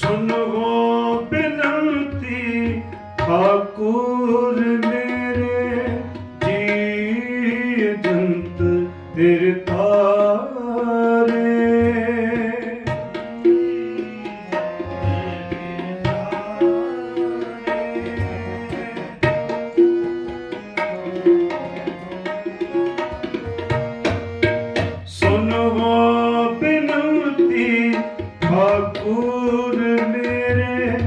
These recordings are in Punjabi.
ਸੁਨੋ ਬਿਨਤੀ ਠਾਕੁਰ ਮੇਰੇ ਜੀ ਜੰਤ ਤੇਰੇ ਤਾਰੇ। ਸੁਨੋ ਠਾਕੁਰ ਮੇਰੇ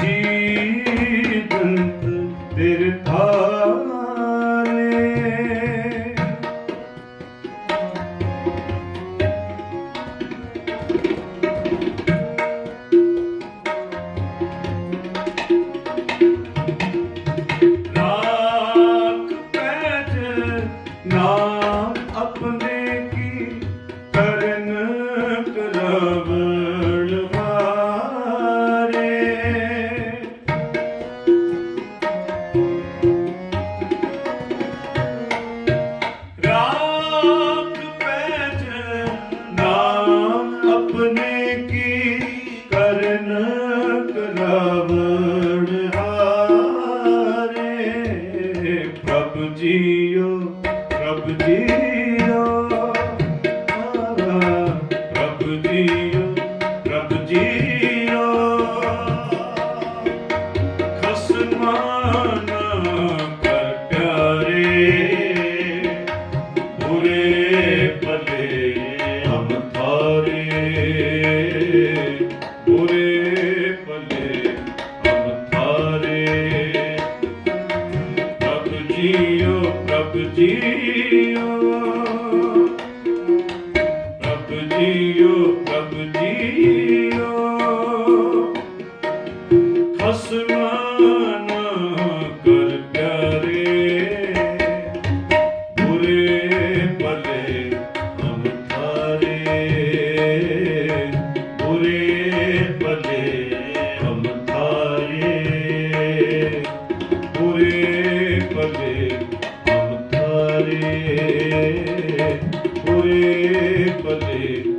ਜੀਵੰਤ ਤੇਰੇ ਥਾਰੇ ਰਾਖ ਪੈਜ ਨਾਮ ਆਪਣੇ ਕੀ ਕਰਨ ਕਰਵਣ ਹਾਰੇ? ਪ੍ਰਭ ਜੀਓ ਪ੍ਰਭ ਜੀਓ ਪ੍ਰਭ ਜੀਓ ਪ੍ਰਭ ਜੀਓ। ਖਸਮਾਨ ਕਰ ਪਿਆਰੇ, ਬੁਰੇ ਭਲੇ ਹਮ ਥਾਰੇ ਬੁਰੇ ਜੀਓ ਪ੍ਰਭ ਜੀਓ। ਹਮ ਥਾਰੇ ਬੁਰੇ ਭਲੇ